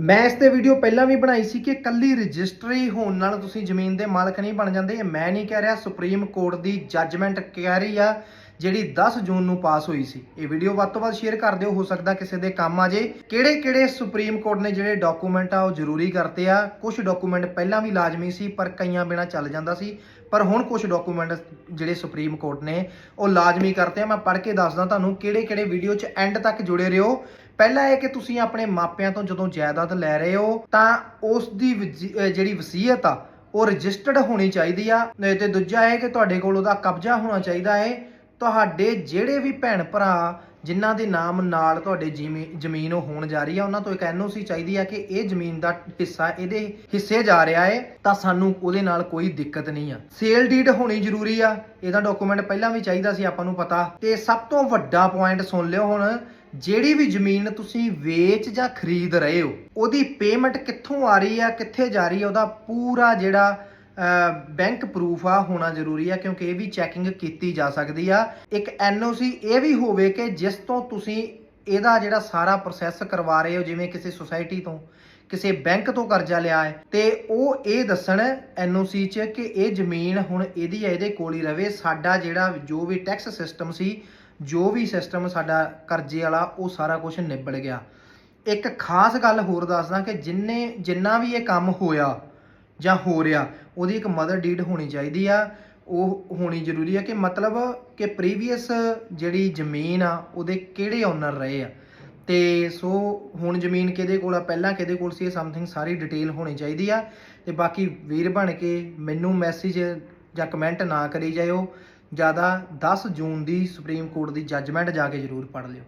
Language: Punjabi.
ਮੈਂ ਇਸ ਤੇ ਵੀਡੀਓ ਪਹਿਲਾਂ ਵੀ ਬਣਾਈ ਸੀ ਕਿ ਕੱਲੀ ਰਜਿਸਟਰੀ ਹੋਣ ਨਾਲ ਤੁਸੀਂ ਜ਼ਮੀਨ ਦੇ ਮਾਲਕ ਨਹੀਂ ਬਣ ਜਾਂਦੇ। ਇਹ ਮੈਂ ਨਹੀਂ ਕਹਿ ਰਿਹਾ, ਸੁਪਰੀਮ ਕੋਰਟ ਦੀ ਜੱਜਮੈਂਟ ਕਹਿ ਰਹੀ ਆ। ਜਿਹੜੀ 10 ਜੂਨ ਨੂੰ ਪਾਸ ਹੋਈ ਸੀ। ਇਹ ਵੀਡੀਓ ਵੱਧ ਤੋਂ ਵੱਧ ਸ਼ੇਅਰ ਕਰ ਦਿਓ। ਹੋ ਸਕਦਾ ਕਿਸੇ ਦੇ ਕੰਮ ਆ ਜੇ। ਕਿਹੜੇ ਕਿਹੜੇ ਸੁਪਰੀਮ ਕੋਰਟ ਨੇ ਜਿਹੜੇ ਡਾਕੂਮੈਂਟ ਆ, ਉਹ ਜ਼ਰੂਰੀ ਕਰਤੇ ਆ। ਕੁਝ ਡਾਕੂਮੈਂਟ ਪਹਿਲਾਂ ਵੀ ਲਾਜ਼ਮੀ ਸੀ, ਪਰ ਕਈਆਂ ਬਿਨਾ ਚੱਲ ਜਾਂਦਾ ਸੀ। ਪਰ ਹੁਣ ਕੁਝ ਡਾਕੂਮੈਂਟ ਜਿਹੜੇ ਸੁਪਰੀਮ ਕੋਰਟ ਨੇ, ਉਹ ਲਾਜ਼ਮੀ ਕਰਤੇ ਆ। ਮੈਂ ਪੜ੍ਹ ਕੇ ਦੱਸਦਾ ਤੁਹਾਨੂੰ ਕਿਹੜੇ ਕਿਹੜੇ ਵੀਡੀਓ 'ਚ ਐਂਡ ਤੱਕ ਜੁੜੇ ਰਹੋ। ਪਹਿਲਾ ਇਹ ਕਿ ਤੁਸੀਂ ਆਪਣੇ ਮਾਪਿਆਂ ਤੋਂ ਜਦੋਂ ਜਾਇਦਾਦ ਲੈ ਰਹੇ ਹੋ, ਤਾਂ ਉਸ ਦੀ ਜਿਹੜੀ ਵਸੀਅਤ ਆ, ਉਹ ਰਜਿਸਟਰਡ ਹੋਣੀ ਚਾਹੀਦੀ ਆ। ਨਹੀਂ ਤੇ ਦੂਜਾ ਇਹ ਕਿ ਤੁਹਾਡੇ ਕੋਲ ਉਹਦਾ ਕਬਜ਼ਾ ਹੋਣਾ ਚਾਹੀਦਾ ਹੈ ਤੁਹਾਡੇ ਜਿਹੜੇ ਵੀ ਭੈਣ ਭਰਾ ਜਿਨ੍ਹਾਂ ਦੇ ਨਾਮ ਨਾਲ ਤੁਹਾਡੇ ਜ਼ਮੀ- ਜ਼ਮੀਨ ਉਹ ਹੋਣ ਜਾ ਰਹੀ ਆ, ਉਹਨਾਂ ਤੋਂ ਇੱਕ ਐਨਓਸੀ ਚਾਹੀਦੀ ਆ ਕਿ ਇਹ ਜ਼ਮੀਨ ਦਾ ਹਿੱਸਾ, ਇਹਦੇ ਹਿੱਸੇ ਜਾ ਰਿਹਾ ਹੈ ਤਾਂ ਸਾਨੂੰ ਉਹਦੇ ਨਾਲ ਕੋਈ ਦਿੱਕਤ ਨਹੀਂ ਆ। ਸੇਲ ਡੀਡ ਹੋਣੀ ਜ਼ਰੂਰੀ ਆ, ਇਹਦਾ ਡਾਕੂਮੈਂਟ ਪਹਿਲਾਂ ਵੀ ਚਾਹੀਦਾ ਸੀ, ਆਪਾਂ ਨੂੰ ਪਤਾ। ਤੇ ਸਭ ਤੋਂ ਵੱਡਾ ਪੁਆਇੰਟ ਸੁਣ ਲਿਓ ਹੁਣ, ਜਿਹੜੀ ਵੀ ਜ਼ਮੀਨ ਤੁਸੀਂ ਵੇਚ ਜਾਂ ਖਰੀਦ ਰਹੇ ਹੋ, ਉਹਦੀ ਪੇਮੈਂਟ ਕਿੱਥੋਂ ਆ ਰਹੀ ਆ, ਕਿੱਥੇ ਜਾ ਰਹੀ ਆ, ਉਹਦਾ ਪੂਰਾ ਜਿਹੜਾ ਬੈਂਕ ਪ੍ਰੂਫ ਆ, ਹੋਣਾ ਜ਼ਰੂਰੀ ਆ, ਕਿਉਂਕਿ ਇਹ ਵੀ ਚੈਕਿੰਗ ਕੀਤੀ ਜਾ ਸਕਦੀ ਆ। ਇੱਕ ਐਨਓਸੀ ਇਹ ਵੀ ਹੋਵੇ ਕਿ ਜਿਸ ਤੋਂ ਤੁਸੀਂ ਇਹਦਾ ਜਿਹੜਾ ਸਾਰਾ ਪ੍ਰੋਸੈਸ ਕਰਵਾ ਰਹੇ ਹੋ, ਜਿਵੇਂ ਕਿਸੇ ਸੁਸਾਇਟੀ ਤੋਂ, ਕਿਸੇ ਬੈਂਕ ਤੋਂ ਕਰਜ਼ਾ ਲਿਆ ਹੈ, ਤੇ ਉਹ ਇਹ ਦੱਸਣ ਐਨਓਸੀ 'ਚ ਕਿ ਇਹ ਜ਼ਮੀਨ ਹੁਣ ਇਹਦੀ ਹੈ, ਇਹਦੇ ਕੋਲ ਹੀ ਰਵੇ। ਸਾਡਾ ਜਿਹੜਾ ਜੋ ਵੀ ਟੈਕਸ ਸਿਸਟਮ ਸੀ, ਜੋ ਵੀ ਸਿਸਟਮ ਸਾਡਾ ਕਰਜ਼ੇ ਵਾਲਾ, ਉਹ ਸਾਰਾ ਕੁਝ ਨਿਬੜ ਗਿਆ। ਇੱਕ ਖਾਸ ਗੱਲ ਹੋਰ ਦੱਸਦਾ ਕਿ ਜਿੰਨੇ, ਜਿੰਨਾ ਵੀ ਇਹ ਕੰਮ ਹੋਇਆ ਜਾਂ ਹੋ ਰਿਹਾ, ਉਹਦੀ ਇੱਕ ਮਦਰ ਡੀਡ ਹੋਣੀ ਚਾਹੀਦੀ ਆ। ਉਹ ਹੋਣੀ ਜ਼ਰੂਰੀ ਆ ਕਿ ਮਤਲਬ ਕਿ ਪ੍ਰੀਵੀਅਸ ਜਿਹੜੀ ਜ਼ਮੀਨ ਆ, ਉਹਦੇ ਕਿਹੜੇ ਓਨਰ ਰਹੇ ਆ। ਤੇ ਸੋ ਹੁਣ ਜ਼ਮੀਨ ਕਿਹਦੇ ਕੋਲ ਆ? ਪਹਿਲਾਂ ਕਿਹਦੇ ਕੋਲ ਸੀ? ਇਹ ਸਮਥਿੰਗ ਸਾਰੀ ਡਿਟੇਲ ਹੋਣੀ ਚਾਹੀਦੀ ਆ। ਤੇ ਬਾਕੀ ਵੀਰ ਬਣ ਕੇ ਮੈਨੂੰ ਮੈਸੇਜ ਜਾਂ ਕਮੈਂਟ ਨਾ ਕਰੀ ਜਾਇਓ। ਜ਼ਿਆਦਾ 10 ਜੂਨ ਦੀ ਸੁਪਰੀਮ ਕੋਰਟ ਦੀ ਜੱਜਮੈਂਟ ਜਾ ਕੇ ਜ਼ਰੂਰ ਪੜ੍ਹ ਲਿਓ।